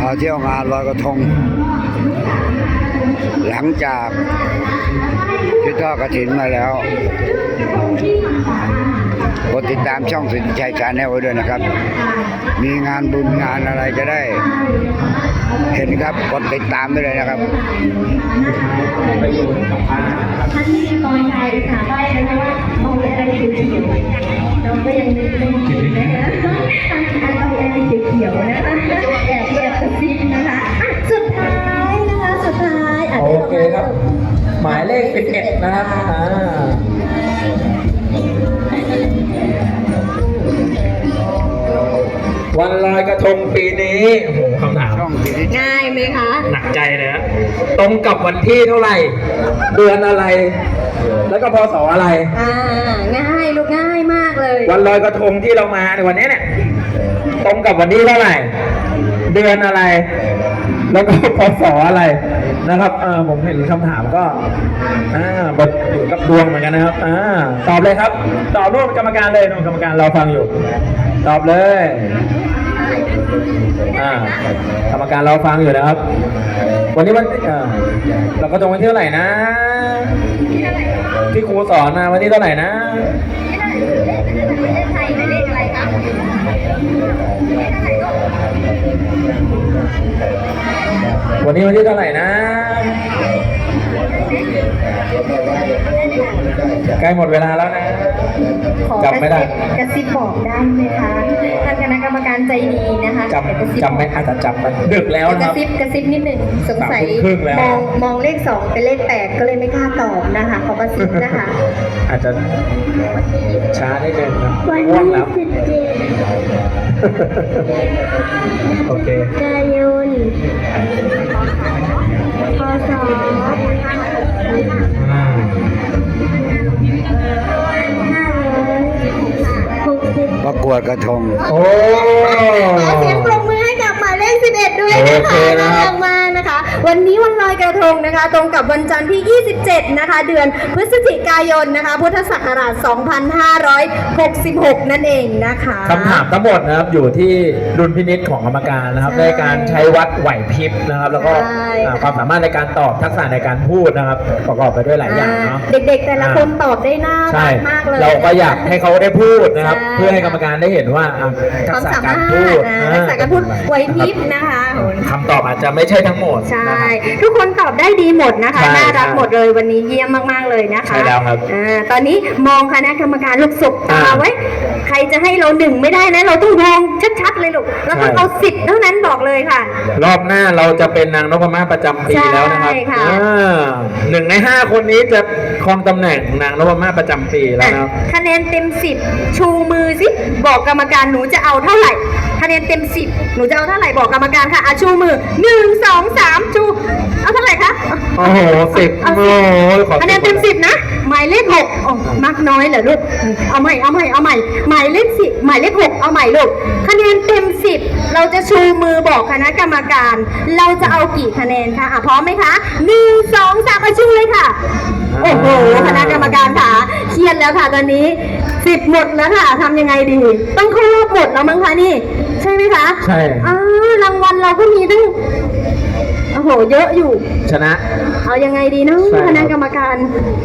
พาเที่ยวงานลอยกระทง หลังจากที่ทอดกระถินมาแล้วกดติดตามช่องสิชัยชาแนลไว้ด้วยนะครับ มีงานบุญงานอะไรจะได้ เห็นครับกดติดตามไปเลยนะครับท่านที่กรไทยค่ะได้นะคะว่า หมายเลข11นะครับอ่าวันลอยกระทงปีนี้โอ้โหคำถามช่องสินชัยง่ายไหมคะ หนักใจเลยนะตรงกับวันที่เท่าไหร่ เดือนอะไร แล้วก็พศอะไร อ่า ง่ายลูกง่ายมากเลยวันลอยกระทงที่เรามาในวันนี้เนี่ย ตรงกับวันที่เท่าไหร่ เดือนอะไร แล้วก็พศอะไรนะครับเออผมเห็นคำถามก็อ่าบทอยู่กับดวงเหมือนกันนะครับอ่าตอบเลยครับ ตอบร่วมกรรมการเลยร่มกรรมการเราฟังอยู่ ตอบเลยอ่ากรรมการเราฟังอยู่นะครับ วันนี้วันเราก็ตรงวันที่เท่าไหร่นะ ที่ครูสอนมาวันที่เท่าไหร่นะไทยเลขอะไรคะ วันนี้วันที่เท่าไหร่นะ ใกล้หมดเวลาแล้วนะขอจำไม่ได้กระซิบบอกได้ไหมคะท่านคณะกรรมการใจดีนะคะจกระซิบำจำไม่อาจจะจำมันดึกแล้วกนะคระรับ ซิบกระซิบนิดหนึ่งสงสัยสามทุ่มครึ่งแล้ว มองมองเลขสองเป็นเลขแปดก็เลยไม่กล้าตอบนะคะ ขอกระซิบนะคะ อาจจะช้าได้เดินครับวันง่วงที่แล้ว สิบเจ็ดโอเค กันย วดกระทง โอ้ ขอเสียงปรบมือให้กับหมายเลข11 ด้วยนะโอเคคะนะน่าครับรักมาก นะคะ วันนี้วันลอยกระทงนะคะ ตรงกับวันจันทร์ที่ 27 นะคะ เดือนพฤศจิกายนนะคะ พุทธศักราช 2566 นั่นเองนะคะคำถามทั้งหมดนะครับอยู่ที่ดุลพินิจของกรรมการนะครับใช่ในการใช้วัดไหวพริบนะครับ แล้วก็ใช่อ่าความสามารถในการตอบทักษะในการพูดนะครับ ประกอบไปด้วยหลายอย่างเนาะเด็กๆ แต่ละคนตอบได้น่าใช่รักมากเลยเราก็อยากให้เขาได้พูดนะครับใช่เพื่อให้กรรมการได้เห็นว่าอะคทัวากมษะสาามการรถพูดอ่าทักษะการพูดไหวพริบนะคะคำตอบอาจจะไม่ใช่ทั้งหมดใช่นะครับทุกคนตอบได้ดีหมดนะคะใช่น่ารักใช่หมดเลยวันนี้เยี่ยมมากๆเลยนะคะใช่แล้วครับอ่าตอนนี้มองคณะกรรมการลูกศบตาอ่าไว้ใคร จะให้เราหนึ่งไม่ได้นะเราต้องมองชัดๆเลยลูกเราต้องใช่เอาสิบเท่านั้นบอกเลยค่ะ รอบหน้าเราจะเป็นนางนพมาศประจำปีใช่แล้วนะครับค่ะ อ่าหนึ่งในห้าคนนี้จะครองตำแหน่งนางนพมาศประจำปีแล้วนะครับ อะคะแนนเต็มสิบชูมือสิบอกกรรมการหนูจะเอาเท่าไหร่คะแนนเต็มสิบหนูจะเอาเท่าไหร่บอกกรรมการค่ะอะชูมือหนึ่งสองสามชูเอาเท่าไหร่คะโอ้โหสิบเอาโอ้สิโหขอคะแนนเต็มสิบนะ หมายเลขหกโอ้มักน้อยเหรอลูก เอาใหม่ เอาใหม่ เอาใหม่ หมายเลขสิบหมายเลขหกเอาใหม่ลูก คะแนนเต็มสิบเราจะชูมือบอกคณะกรรมการ เราจะเอากี่คะแนนคะอะพร้อมไหมคะหนึ่งสองสามไปชูเลยค่ะ โอ้โห คณะกรรมการค่ะ เครียดแล้วค่ะตอนนี้สิบหมดแล้วค่ะทำยังไงดี ต้องเข้ารอบหมดแล้วมั้งคะนี่ ใช่ไหมคะ ใช่ อ่ารางวัล เราก็มีตั้งโอ้โหเยอะอยู่ ชนะ เอายังไงดีเนาะใช่ครับ คณะกรรมการ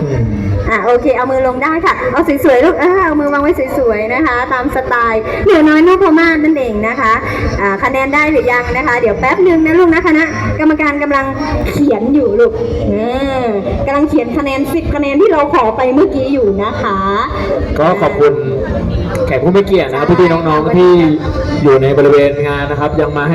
อืม อะโอเคเอามือลงได้ค่ะ เอาสวยๆลูกอ่าเอามือวางไว้สวยๆนะคะ ตามสไตล์เหลือน้อยนพมาศนั่นเองนะคะอ่าคะแนนได้หรือยังนะคะ เดี๋ยวแป๊บหนึงนะลูกนะคณะกรรมการกำลังเขียนอยู่ลูกอืมกำลังเขียนคะแนนสิบคะแนนที่เราขอไปเมื่อกี้อยู่นะคะ ก็ขอบคุณแขกผู้มีเกียรตินะครับพี่ๆน้องๆที่อยู่ในบริเวณงานนะครับ ยังมาให้